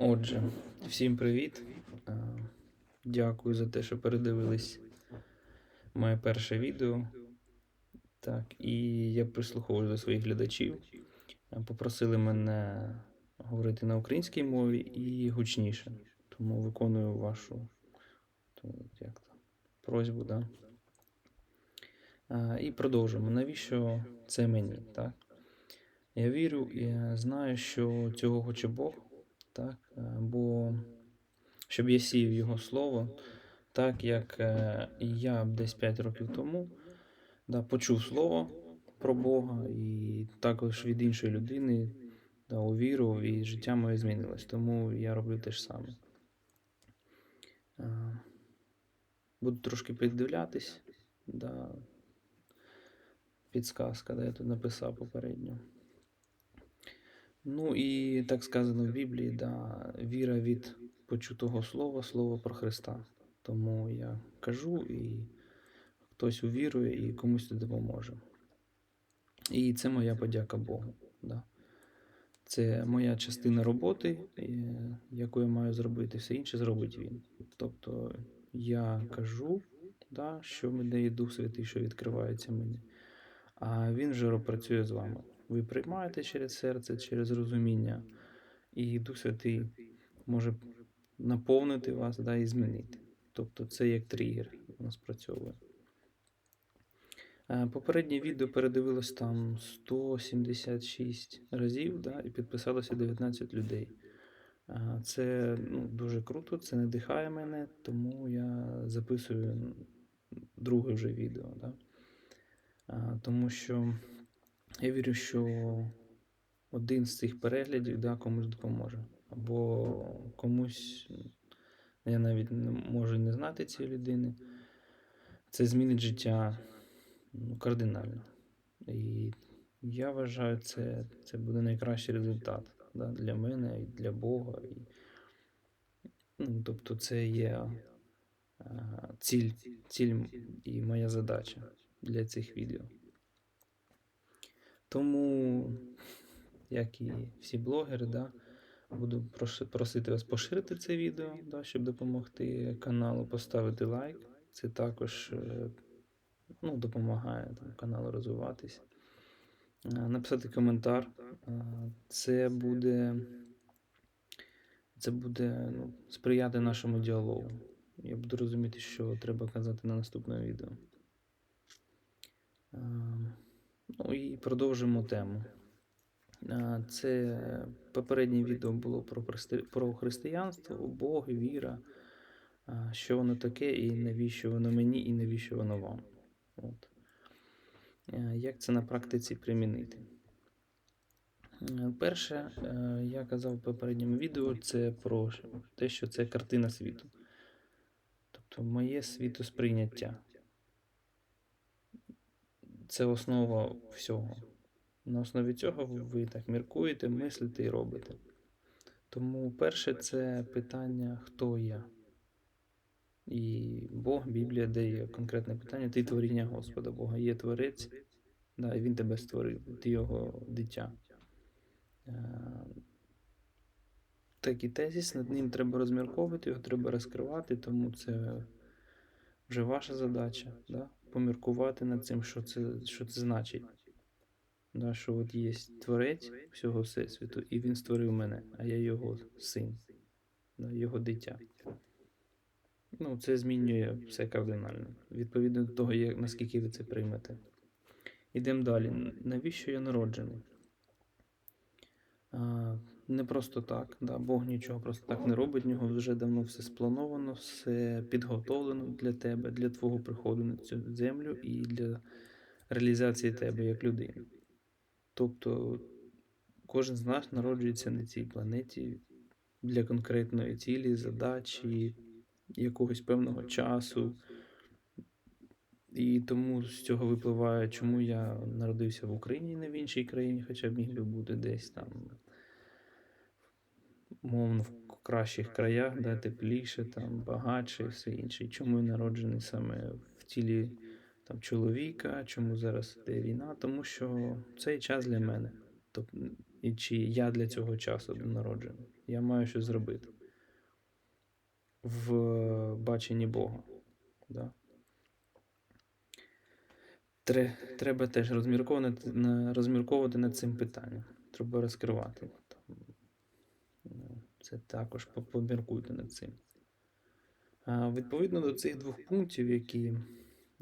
Отже, всім привіт. Е, Дякую за те, що передивились моє перше відео. Так, і я прислуховуюсь до своїх глядачів. Е, Попросили мене говорити на українській мові і гучніше. Тому виконую вашу як то, просьбу, да? Е, І продовжимо. Навіщо це мені? Так? Я вірю і знаю, що цього хоче Бог, так? Е, бо щоб я сіяв Його слово, так як е, я десь 5 років тому да, почув слово про Бога і також від іншої людини да, увірував, і життя моє змінилось. Тому я роблю те ж саме. Е, Буду трошки піддивлятись, да, підсказка, де я тут написав попередньо. Ну і так сказано в Біблії, да, віра від почутого слова, слово про Христа. Тому я кажу, і хтось увірує, і комусь це допоможе. І це моя подяка Богу. Да. Це моя частина роботи, е, яку я маю зробити, все інше зробить він. Тобто я кажу, да, що мене є Дух Святий, що відкривається мені, а він вже працює з вами. Ви приймаєте через серце, через розуміння, і Дух Святий може наповнити вас да, і змінити. Тобто це як тригер у нас працьовує. Е, Попереднє відео передивилось там 176 разів, да, і підписалося 19 людей. Е, Це ну, дуже круто, це надихає мене, тому я записую друге вже відео. Да. Е, Тому що я вірю, що один з цих переглядів да, комусь допоможе. Або комусь, я навіть не можу не знати цієї людини. Це змінить життя ну, кардинально. І я вважаю, це, це буде найкращий результат да, для мене і для Бога. І, ну, тобто, це є е, ціль, ціль і моя задача для цих відео. Тому, як і всі блогери, да, буду просити вас поширити це відео, да, щоб допомогти каналу, поставити лайк. Це також е, ну, допомагає там, каналу розвиватись. Е, Написати коментар. Е, Це буде, це буде ну, сприяти нашому діалогу. Я буду розуміти, що треба казати на наступному відео. Ну і продовжимо тему. Це попереднє відео було про, християнство, Бог, віра, що воно таке, і навіщо воно мені, і навіщо воно вам. От. Як це на практиці примінити? Перше, е, я казав в попередньому відео, це про те, що це картина світу. Тобто моє світосприйняття. Це основа всього. На основі цього ви так міркуєте, мислите і робите. Тому перше це питання, хто я. І Бог, Біблія дає конкретне питання, ти творіння Господа Бога. Є творець, да, і Він тебе створив, ти його дитя. Е, Такий тезіс, над ним треба розмірковувати, його треба розкривати, тому це вже ваша задача, да? Поміркувати над цим, що це, що це значить. Да, що от є творець всього Всесвіту, і він створив мене, а я його син, да, його дитя. Ну, це змінює все кардинально. Відповідно до того, як, наскільки ви це приймете. Ідемо далі. Навіщо я народжений? Не просто так. Да, Бог нічого просто так не робить, в нього вже давно все сплановано, все підготовлено для тебе, для твого приходу на цю землю і для реалізації тебе як людини. Тобто кожен з нас народжується на цій планеті для конкретної цілі, задачі, якогось певного часу. І тому з цього випливає, чому я народився в Україні, не в іншій країні, хоча б міг би бути десь там, мовно, в кращих краях, де тепліше, там, багатше і все інше. Чому я народжений саме в тілі там, чоловіка, чому зараз йде війна? Тому що цей час для мене. Тобто І чи я для цього часу народжений. Я маю щось зробити в баченні Бога. Да? Треба теж розмірковувати над цим питанням. Треба розкривати. Це також поміркуйте над цим. Відповідно до цих двох пунктів, які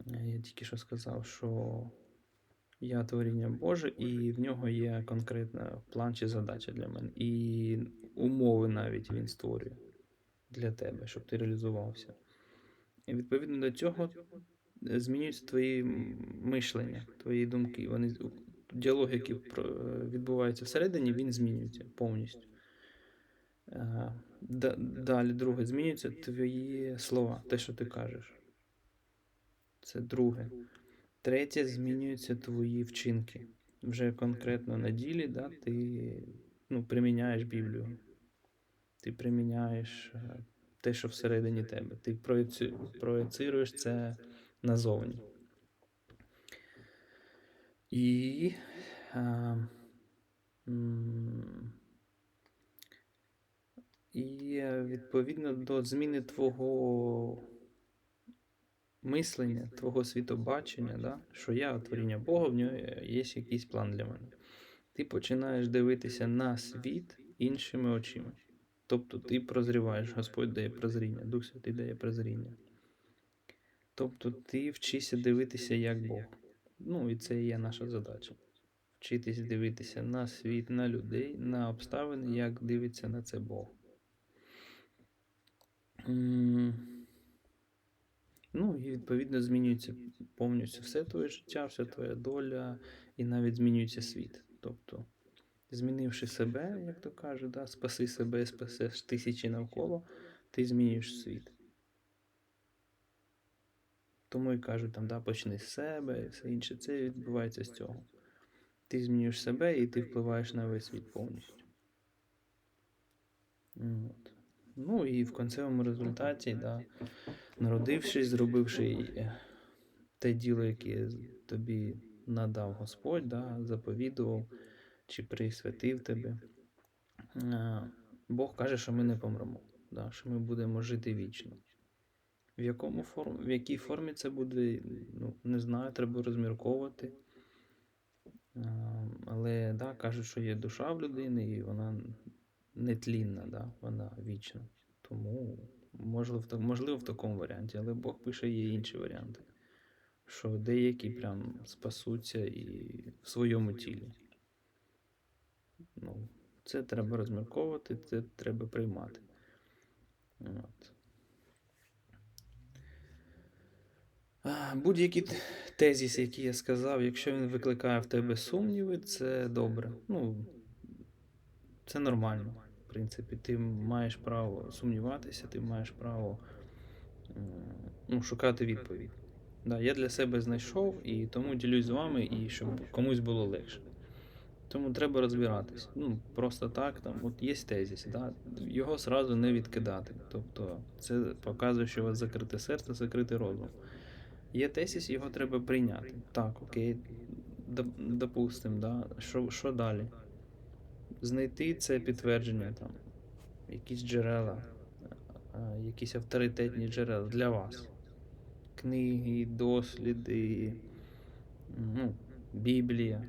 е, я тільки що сказав, що я творіння Боже, і в нього є конкретна план чи задача для мене. І умови навіть він створює для тебе, щоб ти реалізувався. І відповідно до цього змінюються твої мишлення, твої думки. Вони діалог, який відбувається всередині, він змінюється повністю. Е, да- Далі, друге, змінюються твої слова, те, що ти кажеш. Це друге. Третє, змінюються твої вчинки. Вже конкретно на ділі, да, ти ну, приміняєш Біблію. Ти приміняєш е, те, що всередині тебе. Ти проєци- проєцируєш це назовні. І а, м, і е, відповідно до зміни твого мислення, твого світобачення, да, що я творіння Бога, в нього є якийсь план для мене. Ти починаєш дивитися на світ іншими очима. Тобто ти прозріваєш, Господь дає прозріння, Дух Святий дає прозріння. Тобто ти вчишся дивитися як Бог. Ну, і це є наша задача. Вчитись дивитися на світ, на людей, на обставини, як дивиться на це Бог. Ну, і відповідно змінюється повністю все твоє життя, вся твоя доля, і навіть змінюється світ. Тобто, змінивши себе, як то кажуть, да, спаси себе, спасеш тисячі навколо, ти змінюєш світ. Тому і кажуть, там, да, почни з себе і все інше. Це відбувається з цього. Ти змінюєш себе і ти впливаєш на весь світ повністю. От. Ну і в кінцевому результаті, да, народившись, зробивши е, те діло, яке тобі надав Господь, да, заповідував чи присвятив тебе. е, Бог каже, що ми не помремо, да, що ми будемо жити вічно. В, якому форм... в якій формі це буде, ну, не знаю, треба розмірковувати. Е, Але да, кажуть, що є душа в людини, і вона нетлінна, да, вона вічна. Тому можливо можливо в такому варіанті, але Бог пише є інші варіанти. Що деякі прям спасуться і в своєму тілі. Ну, це треба розмірковувати, це треба приймати. От. Будь-який т- тезіс, який я сказав, якщо він викликає в тебе сумніви, це добре. Ну, це нормально. Принципі, ти маєш право сумніватися, ти маєш право ну, шукати відповідь. Да, я для себе знайшов і тому ділюсь з вами, і щоб комусь було легше. Тому треба розбиратись. Ну, просто так, там, от є тезіс, да, його сразу не відкидати. Тобто, це показує, що у вас закрите серце, закритий розум. Є тезіс, його треба прийняти. Так, окей, доп- допустим, да. що, що далі? Знайти це підтвердження, там, якісь джерела, якісь авторитетні джерела для вас. Книги, досліди, ну, Біблія.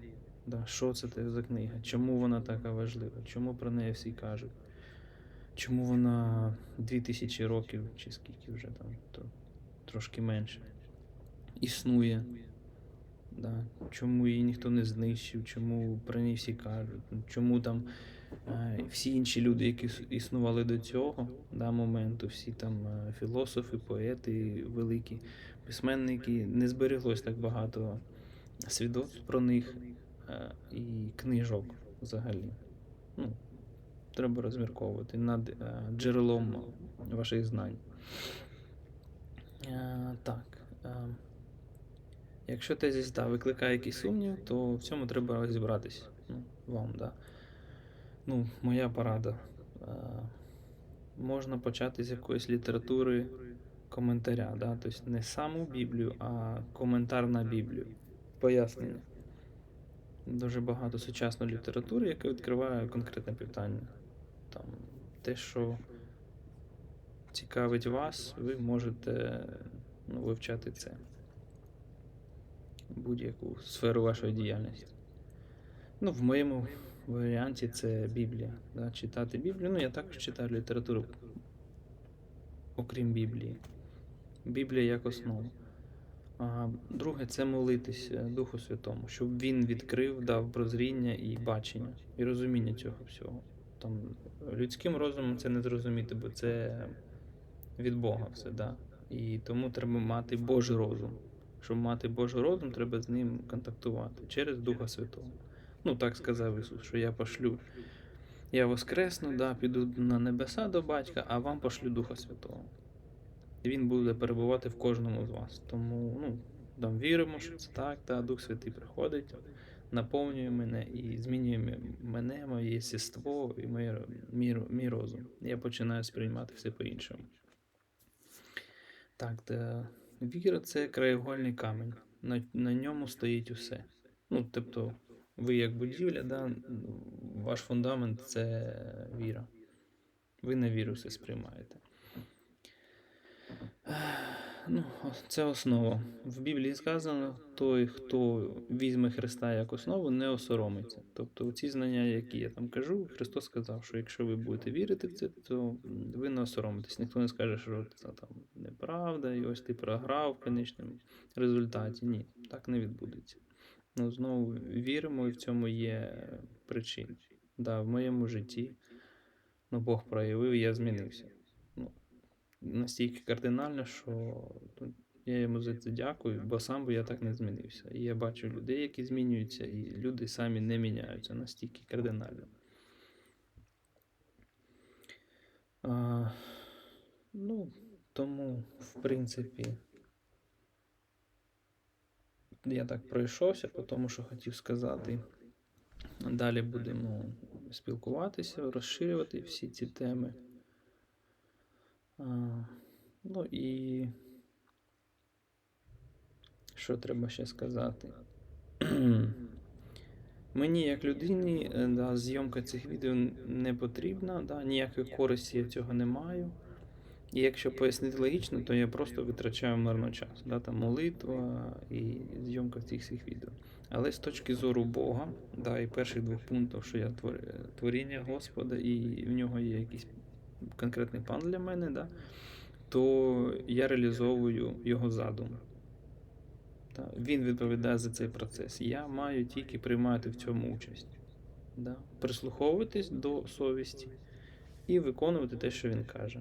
Да, що це за книга? Чому вона така важлива? Чому про неї всі кажуть? Чому вона 2000 років, чи скільки вже там, то трошки менше, існує? Да. Чому її ніхто не знищив, чому про неї всі кажуть? Чому там е, всі інші люди, які існували до цього да, моменту, всі там е, філософи, поети, великі письменники, не збереглось так багато свідоцтв про них е, і книжок взагалі. Ну, треба розмірковувати над е, джерелом ваших знань. Е, так. Е, якщо тезіс да, викликає якийсь сумнів, то в цьому треба розібратись. Ну, вам, да. Ну, моя порада. Е, можна почати з якоїсь літератури коментаря, да? тобто не саму Біблію, а коментар на Біблію. Пояснення. дуже багато сучасної літератури, яка відкриває конкретне питання. Там, те, що цікавить вас, ви можете ну, вивчати це. Будь-яку сферу вашої діяльності. Ну, в моєму варіанті це Біблія. Да? Читати Біблію. Ну, я також читаю літературу, окрім Біблії. Біблія як основа. А друге це молитися Духу Святому, щоб він відкрив, дав прозріння і бачення, і розуміння цього всього. Там людським розумом це не зрозуміти, бо це від Бога все, да. І тому треба мати Божий розум. Щоб мати Божий розум, треба з ним контактувати через Духа Святого. Ну, так сказав Ісус, що я пошлю. Я воскресну, да, піду на небеса до батька, а вам пошлю Духа Святого. Він буде перебувати в кожному з вас. Тому ну, там віримо, що це так, та Дух Святий приходить, наповнює мене і змінює мене, моє єстество і моє, мій, мій розум. Я починаю сприймати все по-іншому. Так, та віра це краєгольний камінь. На, на ньому стоїть усе. Ну, тобто, ви як будівля, да, ваш фундамент це віра. Ви на віру все сприймаєте. Ну, це основа. В Біблії сказано, той, хто візьме Христа як основу, не осоромиться. Тобто, ці знання, які я там кажу, Христос сказав, що якщо ви будете вірити в це, то ви не осоромитесь. Ніхто не скаже, що це там неправда, і ось ти програв в конечному результаті. Ні, так не відбудеться. Ну, знову віримо, і в цьому є причина. Да, в моєму житті ну, Бог проявив, я змінився. Настільки кардинально, що я йому за це дякую, бо сам би я так не змінився. І я бачу людей, які змінюються, і люди самі не міняються настільки кардинально. А, ну, тому, в принципі, я так пройшовся по тому, що хотів сказати. Далі будемо спілкуватися, розширювати всі ці теми. Ну і що треба ще сказати? Мені, як людині, е, да, зйомка цих відео не потрібна, да, ніякої користі я цього не маю. І якщо пояснити логічно, то я просто витрачаю марно час. Да, там молитва і зйомка цих всіх відео. Але з точки зору Бога, да, і перших двох пунктів, що я твор- творіння Господа, і в нього є якийсь конкретний план для мене, да, то я реалізовую його задум. Та, він відповідає за цей процес. Я маю тільки приймати в цьому участь. Да? Прислуховуватись до совісті і виконувати те, що він каже.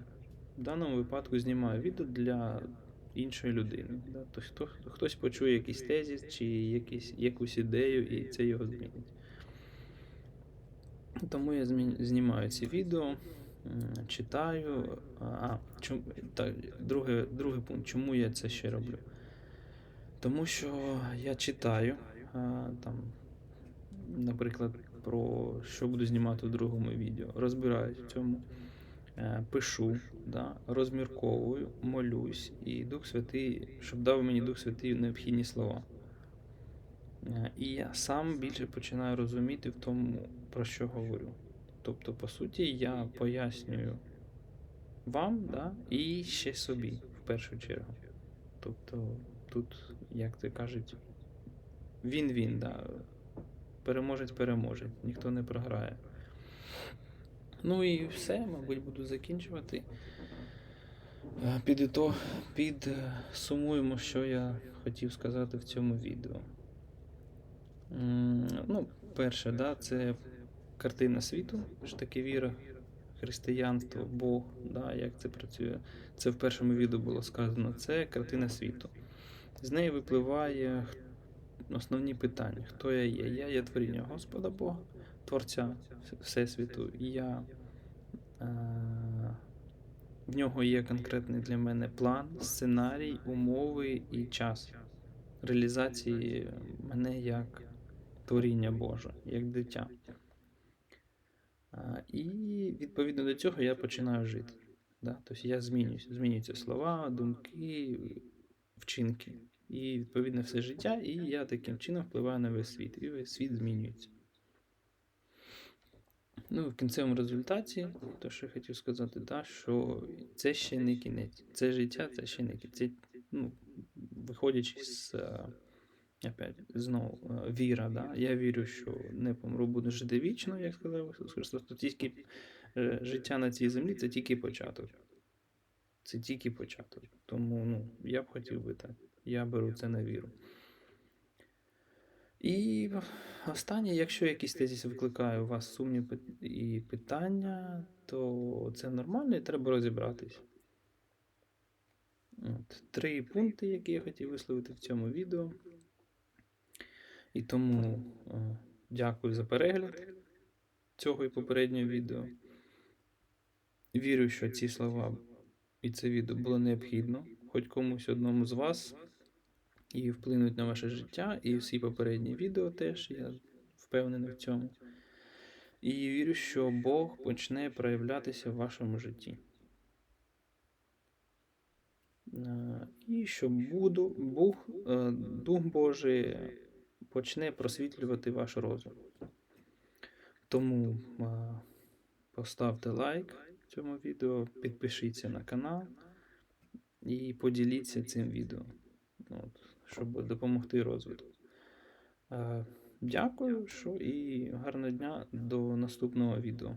В даному випадку знімаю відео для іншої людини. Да? Тобто хто, хтось почує якийсь тезіс чи якийсь, якусь ідею, і це його змінить. Тому я знімаю ці відео, читаю. А, чому, так, другий, другий пункт, чому я це ще роблю? Тому що я читаю а, там, наприклад, про що буду знімати в другому відео, розбираюсь в цьому, е, пишу, да, розмірковую, молюсь, і Дух Святий, щоб дав мені Дух Святий необхідні слова. Е, І я сам більше починаю розуміти в тому, про що говорю. Тобто, по суті, я пояснюю вам, да, і ще собі в першу чергу. Тобто, тут, як це кажуть, він-він, да. Переможець переможе, ніхто не програє. Ну і все, мабуть, буду закінчувати. Е, Підіто, підсумуємо, що я хотів сказати в цьому відео. Ну, перше, да, це картина світу, що таке віра, християнство, Бог, да, як це працює. Це в першому відео було сказано. Це картина світу. З неї випливає основні питання: хто я є? Я є творіння Господа Бога, Творця Всесвіту. Я, е, в нього є конкретний для мене план, сценарій, умови і час реалізації мене як творіння Боже, як дитя. А, І відповідно до цього я починаю жити. Да? Тобто я змінююся, змінюються слова, думки, вчинки. і відповідно все життя, і я таким чином впливаю на весь світ, і весь світ змінюється. Ну, в кінцевому результаті, то, що я хотів сказати, да, що це ще не кінець. Це життя, це ще не кінець. Це, ну, виходячи з е, опять, знову е, віра. Да? Я вірю, що не помру, буду жити вічно, як сказав Ісус Христос. То тільки е, життя на цій землі це тільки початок. Це тільки початок. Тому ну, я б хотів би так. Я беру це на віру. І останнє, якщо якийсь тезіс викликає у вас сумнів пит- і питання, то це нормально і треба розібратись. От, три пункти, які я хотів висловити в цьому відео. І тому е, дякую за перегляд цього і попереднього відео. Вірю, що ці слова і це відео було необхідно, хоч комусь одному з вас, і вплинуть на ваше життя, і всі попередні відео теж, я впевнений в цьому. І вірю, що Бог почне проявлятися в вашому житті. Е, І що буду, Бог, е, Дух Божий почне просвітлювати ваш розум. Тому поставте лайк цьому відео, підпишіться на канал і поділіться цим відео, от, щоб допомогти розвитку. Дякую, що і гарного дня до наступного відео.